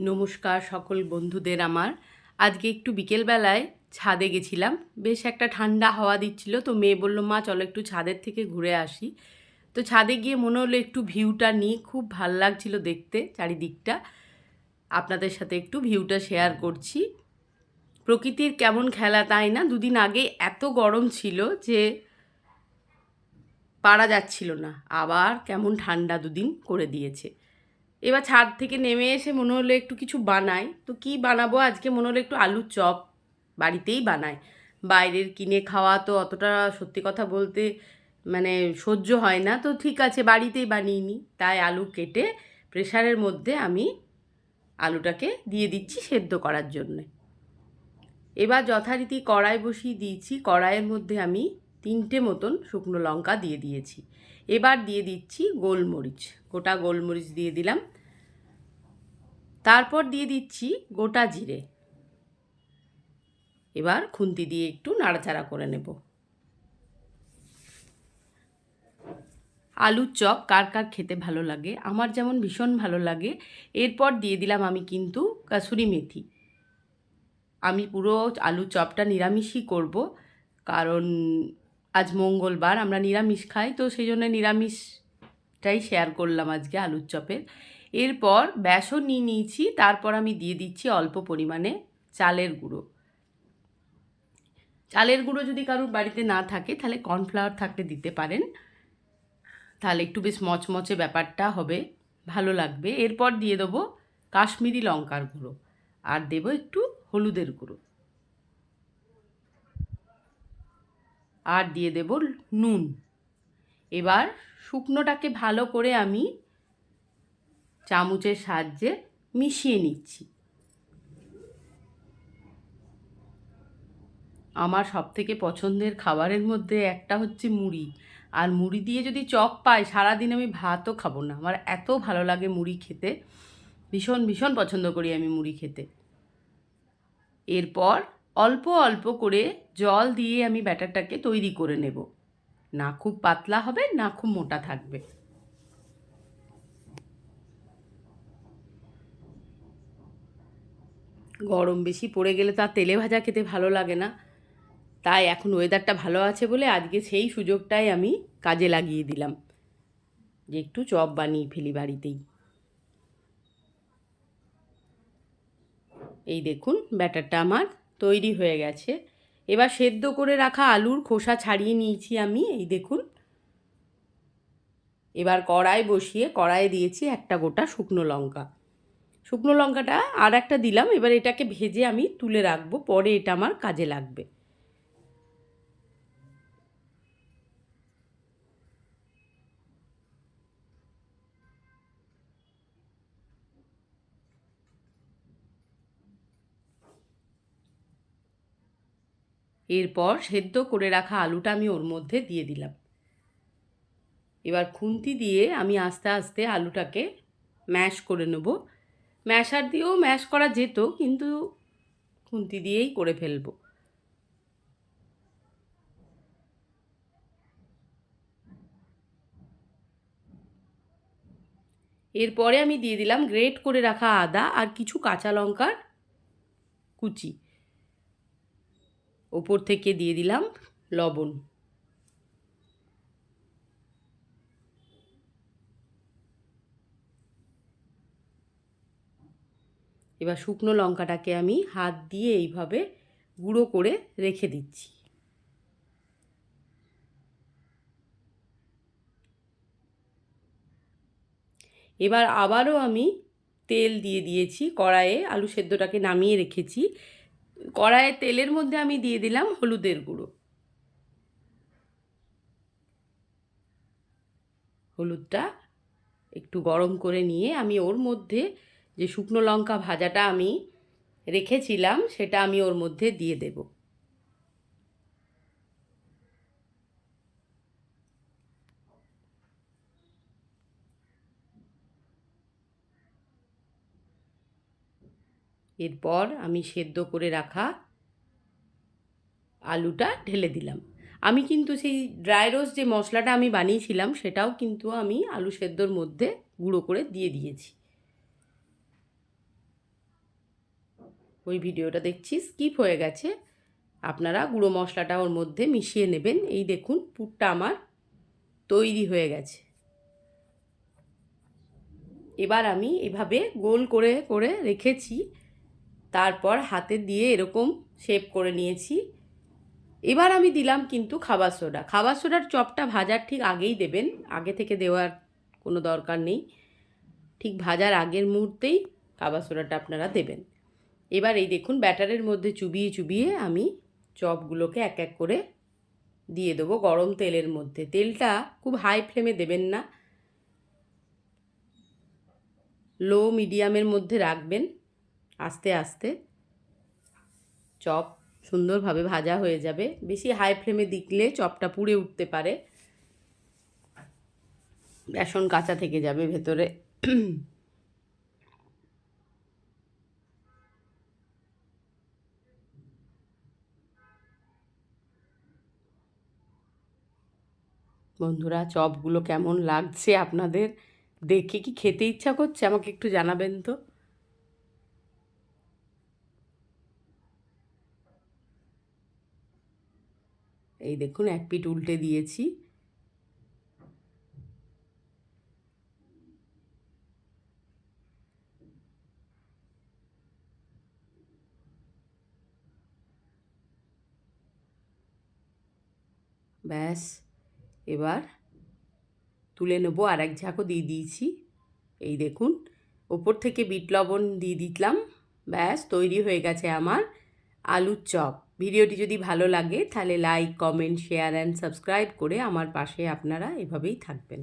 নমস্কার সকল বন্ধুদের আমার। আজকে একটু বিকেলবেলায় ছাদে গেছিলাম। বেশ একটা ঠান্ডা হাওয়া দিচ্ছিল, তো মেয়ে বলল, মা, চলো একটু ছাদের থেকে ঘুরে আসি। তো ছাদে গিয়ে মনে হলো একটু ভিউটা নিই, খুব ভালো লাগছিল দেখতে চারিদিকটা। আপনাদের সাথে একটু ভিউটা শেয়ার করছি। প্রকৃতির কেমন খেলা তাই না? দুদিন আগে এত গরম ছিল যে পারা যাচ্ছিল না। আবার কেমন ঠান্ডা দুদিন করে দিয়েছে। এবার ছাদ থেকে নেমে এসে মনে হলো একটু কিছু বানাই। তো কি বানাবো? আজকে মনে হলো একটু আলুর চপ বাড়িতেই বানাই। বাইরের কিনে খাওয়া তো অতটা সত্যি কথা বলতে মানে সহ্য হয় না। তো ঠিক আছে, বাড়িতেই বানিয়ে নিই। তাই আলু কেটে প্রেশারের মধ্যে আমি আলুটাকে দিয়ে দিচ্ছি সেদ্ধ করার জন্যে। এবার যথারীতি কড়াই বসিয়ে দিয়েছি। কড়াইয়ের মধ্যে আমি তিনটে মতন শুকনো লঙ্কা দিয়ে দিয়েছি। এবার দিয়ে দিচ্ছি গোলমরিচ। গোটা গোলমরিচ দিয়ে দিলাম। তারপর দিয়ে দিচ্ছি গোটা জিরে। এবার খুন্তি দিয়ে একটু নাড়াচাড়া করে নেব। আলুর চপ কার কার খেতে ভালো লাগে? আমার যেমন ভীষণ ভালো লাগে। এরপর দিয়ে দিলাম আমি কিন্তু কাসুরি মেথি। আমি পুরো আলুর চপটা নিরামিষই করব। কারণ আজ মঙ্গলবার, আমরা নিরামিষ খাই, তো সেই জন্য নিরামিষটাই শেয়ার করলাম আজকে আলুর চপের। এরপর বেসন নিয়ে নিয়েছি, তারপর আমি দিয়ে দিচ্ছি অল্প পরিমাণে চালের গুঁড়ো। চালের গুঁড়ো যদি কারোর বাড়িতে না থাকে, তাহলে কর্নফ্লাওয়ার থাকলে দিতে পারেন। তাহলে একটু বেশ মচমচে ব্যাপারটা হবে, ভালো লাগবে। এরপর দিয়ে দেবো কাশ্মীরি লঙ্কার গুঁড়ো, আর দেবো একটু হলুদের গুঁড়ো। আর দিয়ে দেব নুন। এবার শুকনোটাকে ভালো করে আমি চামচের সাহায্যে মিশিয়ে নিচ্ছি। আমার সবথেকে পছন্দের খাবারের মধ্যে একটা হচ্ছে মুড়ি। আর মুড়ি দিয়ে যদি চপ পাই, সারাদিন আমি ভাতও খাব না। আমার এত ভালো লাগে মুড়ি খেতে। ভীষণ ভীষণ পছন্দ করি আমি মুড়ি খেতে। এরপর অল্প অল্প করে জল দিয়ে আমি ব্যাটারটাকে তৈরি করে নেব। না খুব পাতলা হবে, না খুব মোটা থাকবে। গরম বেশি পড়ে গেলে তো তেলে ভাজা খেতে ভালো লাগে না। তাই এখন ওয়েদারটা ভালো আছে বলে আজকে সেই সুযোগটাই আমি কাজে লাগিয়ে দিলাম। যে একটু চপ বানিয়ে ফেলি বাড়িতেই। এই দেখুন, ব্যাটারটা আমার তৈরি হয়ে গেছে। এবার সেদ্ধ করে রাখা আলুর খোসা ছাড়িয়ে নিয়েছি আমি, এই দেখুন। এবার কড়াই বসিয়ে কড়াইয়ে দিয়েছি একটা গোটা শুকনো লঙ্কা। শুকনো লঙ্কাটা আর একটা দিলাম, এবার এটাকে ভেজে আমি তুলে রাখব, পরে এটা আমার কাজে লাগবে। এরপর সেদ্ধ করে রাখা আলুটা আমি ওর মধ্যে দিয়ে দিলাম। এবার খুন্তি দিয়ে আমি আস্তে আস্তে আলুটাকে ম্যাশ করে নেব। ম্যাশার দিয়েও ম্যাশ করা যেত, কিন্তু খুন্তি দিয়েই করে ফেলব। এরপরে আমি দিয়ে দিলাম গ্রেট করে রাখা আদা আর কিছু কাঁচা লঙ্কার কুচি। ওপর থেকে দিয়ে দিলাম লবণ। এবার শুকনো লঙ্কাটাকে আমি হাত দিয়ে এইভাবে গুঁড়ো করে রেখে দিচ্ছি। এবার আবারও আমি তেল দিয়ে দিয়েছি, কড়াইয়ে আলু সেদ্ধটাকে নামিয়ে রেখেছি। কড়াইয়ে তেলের মধ্যে আমি দিয়ে দিলাম হলুদের গুঁড়ো। হলুদটা একটু গরম করে নিয়ে আমি ওর মধ্যে যে শুকনো লঙ্কা ভাজাটা আমি রেখেছিলাম, সেটা আমি ওর মধ্যে দিয়ে দেব। এরপর আমি সেদ্ধ করে রাখা আলুটা ঢেলে দিলাম। আমি কিন্তু সেই ড্রাই রোস্ট যে মশলাটা আমি বানিয়েছিলাম, সেটাও কিন্তু আমি আলু সেদ্ধর মধ্যে গুঁড়ো করে দিয়ে দিয়েছি। ওই ভিডিওটা দেখছি স্কিপ হয়ে গেছে। আপনারা গুঁড়ো মশলাটা ওর মধ্যে মিশিয়ে নেবেন। এই দেখুন, পুরটা আমার তৈরি হয়ে গেছে। এবার আমি এভাবে গোল করে করে রেখেছি। তারপর হাতে দিয়ে এরকম শেপ করে নিয়েছি। এবার আমি দিলাম কিন্তু খাবার সোডা। খাবার সোডার চপটা ভাজার ঠিক আগেই দেবেন। আগে থেকে দেওয়ার কোনো দরকার নেই। ঠিক ভাজার আগের মুহূর্তেই খাবার সোডাটা আপনারা দেবেন। এবার এই দেখুন, ব্যাটারের মধ্যে চুবিয়ে চুবিয়ে আমি চপগুলোকে এক এক করে দিয়ে দেবো গরম তেলের মধ্যে। তেলটা খুব হাই ফ্লেমে দেবেন না। লো মিডিয়ামের মধ্যে রাখবেন। আস্তে আস্তে চপ সুন্দরভাবে ভাজা হয়ে যাবে। বেশি হাই ফ্লেমে দিকলে চপটা পুড়ে উঠতে পারে। বেসন কাঁচা থেকে যাবে ভেতরে। বন্ধুরা, চপগুলো কেমন লাগছে আপনাদের? দেখে কি খেতে ইচ্ছা করছে? আমাকে একটু জানাবেন তো। এই দেখুন, এক পিঠ উল্টে দিয়েছি। ব্যাস, এবার তুলে নেব আর এক ঝাঁকও দিয়ে দিয়েছি। এই দেখুন, ওপর থেকে বিট লবণ দিয়ে দিলাম। ব্যাস, তৈরি হয়ে গেছে আমার আলুর চপ। ভিডিওটি যদি ভালো লাগে, তাহলে like comment share and subscribe করে আমার পাশে আপনারা এভাবেই থাকবেন।